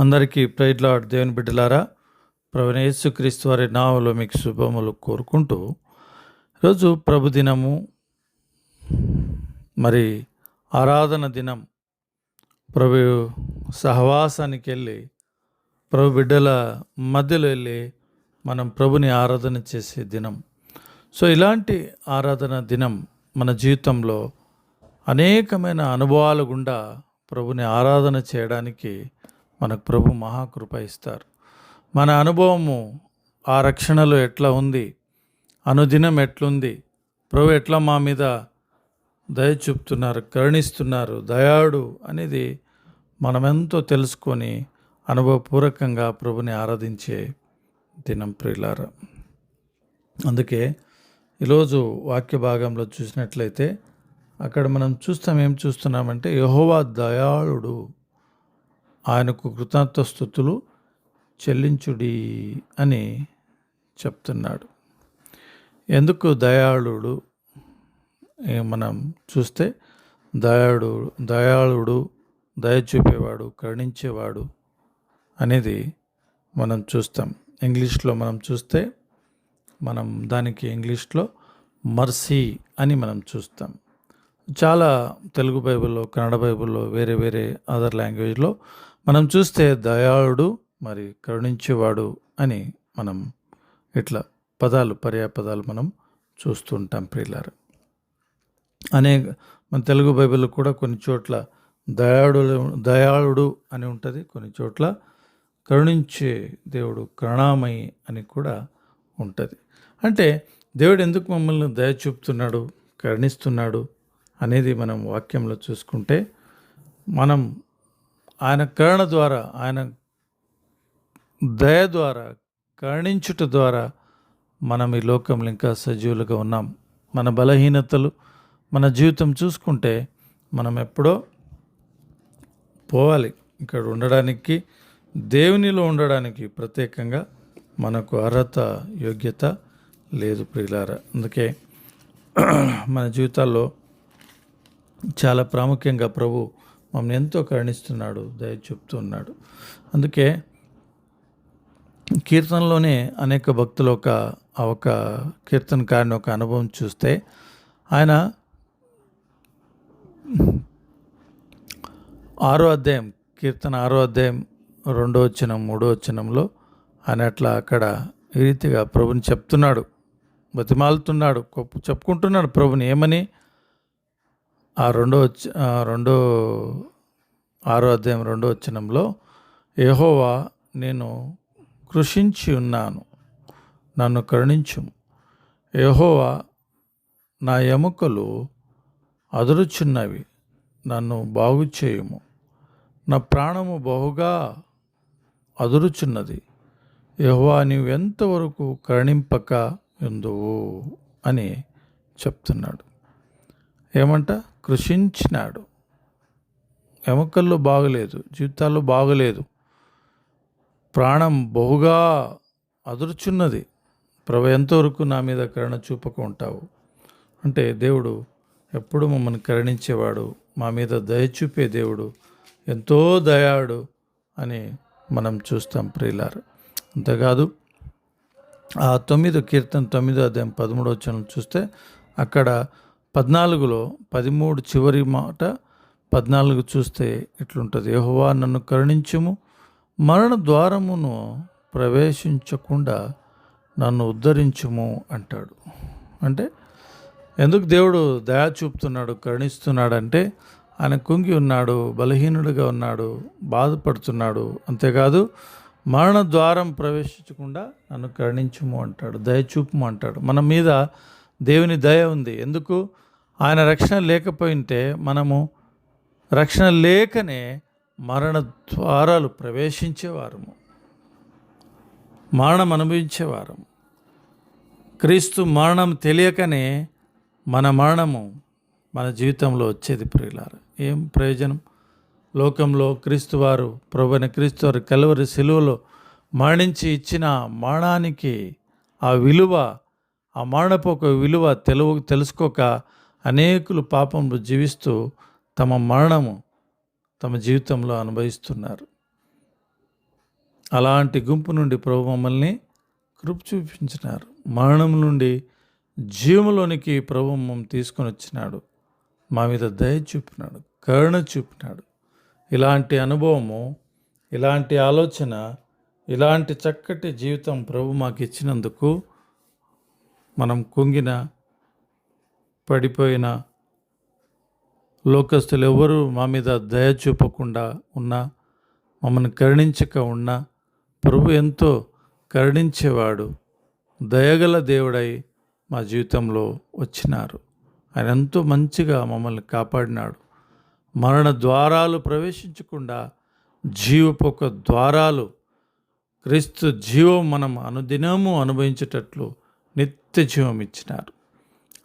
అందరికీ pride lord దేవుని బిడ్డలారా ప్రవీణ యేసుక్రీస్తు వారి నావలో మీకు శుభములు కోరుకుంటూ ఈరోజు ప్రభు దినము మరి ఆరాధన దినం. ప్రభు సహవాసానికి వెళ్ళి ప్రభు బిడ్డల మధ్యలో వెళ్ళి మనం ప్రభుని ఆరాధన చేసే దినం. సో ఇలాంటి ఆరాధన దినం మన జీవితంలో అనేకమైన అనుభవాల గుండా ప్రభుని ఆరాధన చేయడానికి మనకు ప్రభు మహాకృప ఇస్తారు. మన అనుభవము ఆ రక్షణలో ఎట్లా ఉంది? అనుదినం ఎట్లుంది? ప్రభు ఎట్లా మా మీద దయ చూపుతున్నారు కరుణిస్తున్నారు దయాడు అనేది మనమెంతో తెలుసుకొని అనుభవపూర్వకంగా ప్రభుని ఆరాధించే దినం ప్రియులార. అందుకే ఈరోజు వాక్య భాగంలో చూసినట్లయితే అక్కడ మనం చూస్తాం ఏం చూస్తున్నామంటే యహోవా దయాళుడు. ఆయనకు కృతజ్ఞత స్థుతులు చెల్లించుడి అని చెప్తున్నాడు. ఎందుకు దయాళుడు? మనం చూస్తే దయాడు దయాళుడు దయ చూపేవాడు కరుణించేవాడు అనేది మనం చూస్తాం. ఇంగ్లీష్లో మనం చూస్తే మనం దానికి ఇంగ్లీష్లో మర్సీ అని మనం చూస్తాం. చాలా తెలుగు బైబిల్లో కన్నడ బైబిల్లో వేరే వేరే అదర్ లాంగ్వేజ్లో మనం చూస్తే దయాళుడు మరి కరుణించేవాడు అని మనం ఇట్లా పదాలు పర్యాపదాలు మనం చూస్తుంటాం ప్రియులారు. అనేక మన తెలుగు బైబిల్లో కూడా కొన్ని చోట్ల దయాళుడు దయాళుడు అని ఉంటుంది కొన్ని చోట్ల కరుణించే దేవుడు కరుణామయి అని కూడా ఉంటుంది. అంటే దేవుడు ఎందుకు మమ్మల్ని దయ చూపుతున్నాడు కరుణిస్తున్నాడు? అనేది మనం వాక్యంలో చూసుకుంటే మనం ఆయన కరుణ ద్వారా ఆయన దయ ద్వారా కరుణించుట ద్వారా మనం ఈ లోకంలో ఇంకా సజీవులుగా ఉన్నాం. మన బలహీనతలు మన జీవితం చూసుకుంటే మనం ఎప్పుడో పోవాలి. ఇక్కడ ఉండడానికి దేవునిలో ఉండడానికి ప్రత్యేకంగా మనకు అర్హత యోగ్యత లేదు ప్రియులారా. అందుకే మన జీవితాల్లో చాలా ప్రాముఖ్యంగా ప్రభు మమ్మల్ని ఎంతో కరుణిస్తున్నాడు దయ చెప్తున్నాడు అందుకే కీర్తనలోనే అనేక భక్తులు ఒక ఒక కీర్తనకారిని ఒక అనుభవం చూస్తే ఆయన ఆరో అధ్యాయం కీర్తన ఆరో అధ్యాయం రెండో వచనం మూడో వచనంలో ఆయన అట్లా అక్కడ ఈ రీతిగా ప్రభుని చెప్తున్నాడు బతిమాలుతున్నాడు చెప్పుకుంటున్నాడు ప్రభుని. ఏమని? ఆ రెండో రెండో ఆరో అధ్యాయం రెండో వచనంలో యెహోవా నేను కృషించి ఉన్నాను నన్ను కరుణించు యహోవా నా ఎముకలు అదురుచున్నవి నన్ను బాగు చేయుము. నా ప్రాణము బహుగా అదురుచున్నది యహోవా నీవు ఎంతవరకు కరుణింపక ఎందువు అని చెప్తున్నాడు. ఏమంట? కృషించినాడు. ఎముకల్లో బాగలేదు జీవితాల్లో బాగలేదు. ప్రాణం బహుగా అదురుచున్నది. ప్రభు ఎంతవరకు నా మీద కరుణ చూపక ఉంటావు? అంటే దేవుడు ఎప్పుడు మమ్మల్ని కరుణించేవాడు మా మీద దయ చూపే దేవుడు ఎంతో దయాడు అని మనం చూస్తాం ప్రియులారు. అంతేకాదు ఆ తొమ్మిదో కీర్తన తొమ్మిదో అధ్యాయం పదమూడో వచనం చూస్తే అక్కడ పద్నాలుగులో పదిమూడు చివరి మాట పద్నాలుగు చూస్తే ఇట్లుంటుంది. యహోవా నన్ను కరుణించుము మరణ ద్వారమును ప్రవేశించకుండా నన్ను ఉద్ధరించుము అంటాడు. అంటే ఎందుకు దేవుడు దయా చూపుతున్నాడు కరుణిస్తున్నాడంటే ఆయన కుంగి ఉన్నాడు బలహీనుడిగా ఉన్నాడు బాధపడుతున్నాడు. అంతేకాదు మరణ ద్వారం ప్రవేశించకుండా నన్ను కరుణించుము అంటాడు దయ చూపుము అంటాడు. మన మీద దేవుని దయ ఉంది. ఎందుకు? ఆయన రక్షణ లేకపోయింటే మనము రక్షణ లేకనే మరణ ద్వారాలు ప్రవేశించేవారము. మరణం అనుభవించేవారము. క్రీస్తు మరణం తెలియకనే మన మరణము మన జీవితంలో వచ్చేది ప్రియులార. ఏం ప్రయోజనం? లోకంలో క్రీస్తు వారు ప్రభుని క్రీస్తు వారు కలవరి సెలువలో మరణించి ఇచ్చిన మరణానికి ఆ విలువ ఆ మరణపు ఒక విలువ తెలువ తెలుసుకోక అనేకులు పాపంలో జీవిస్తూ తమ మరణము తమ జీవితంలో అనుభవిస్తున్నారు. అలాంటి గుంపు నుండి ప్రభు మమ్మల్ని కృప చూపించినారు. మరణం నుండి జీవములోనికి ప్రభు మమ్మల్ని తీసుకొని వచ్చినాడు. మా మీద దయ చూపినాడు కరుణ చూపినాడు. ఇలాంటి అనుభవము ఇలాంటి ఆలోచన ఇలాంటి చక్కటి జీవితం ప్రభు మాకు ఇచ్చినందుకు మనం కుంగిన పడిపోయిన లోకస్తులు ఎవరు మా మీద దయ చూపకుండా ఉన్నా మమ్మల్ని కరుణించక ఉన్నా ప్రభు ఎంతో కరుణించేవాడు దయగల దేవుడై మా జీవితంలో వచ్చినారు. ఆయన ఎంతో మంచిగా మమ్మల్ని కాపాడినాడు. మరణ ద్వారాలు ప్రవేశించకుండా జీవపొక ద్వారాలు క్రీస్తు జీవం మనం అనుదినము అనుభవించేటట్లు నిత్య జీవం ఇచ్చినారు.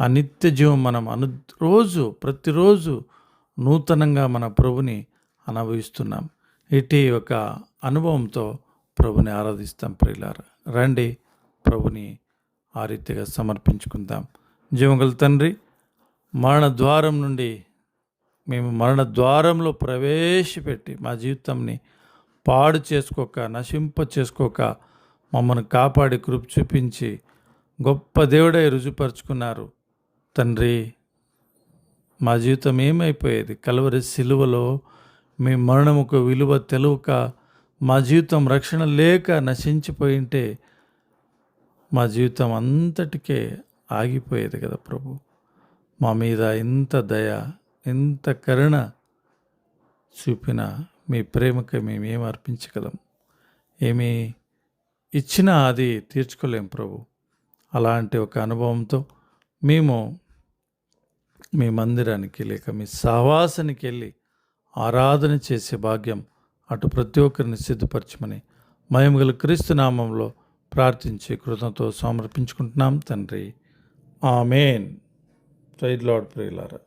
ఆ నిత్య జీవం మనం అను రోజు ప్రతిరోజు నూతనంగా మన ప్రభుని అనుభవిస్తున్నాం. ఇటీ ఒక అనుభవంతో ప్రభుని ఆరాధిస్తాం ప్రియులారు. రండి ప్రభుని ఆ రీతిగా సమర్పించుకుందాం. జీవగల తండ్రి మరణ ద్వారం నుండి మేము మరణ ద్వారంలో ప్రవేశపెట్టి మా జీవితంని పాడు చేసుకోక నశింప చేసుకోక మమ్మల్ని కాపాడి కృప చూపించి గొప్ప దేవుడై రుజుపరుచుకున్నారు. తండ్రి మా జీవితం ఏమైపోయేది? కలవరి సిలువలో మీ మరణముకు విలువ తెలువక మా జీవితం రక్షణ లేక నశించిపోయింటే మా జీవితం అంతటికే ఆగిపోయేది కదా ప్రభు. మా మీద ఇంత దయ ఇంత కరుణ చూపిన మీ ప్రేమకి మేము ఏం అర్పించగలం? ఏమీ ఇచ్చినా అది తీర్చుకోలేం ప్రభు. అలాంటి ఒక అనుభవంతో మేము మీ మందిరానికి లేక మీ సహవాసానికి వెళ్ళి ఆరాధన చేసే భాగ్యం అటు ప్రతి ఒక్కరిని సిద్ధపరచమని మహిమగల క్రీస్తు నామంలో ప్రార్థించి కృతంతో సమర్పించుకుంటున్నాం తండ్రి. ఆమెన్. ప్రైడ్ లాడ్ ప్రియులారా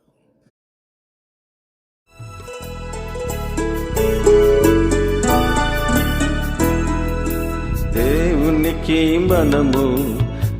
దేవునికి మనము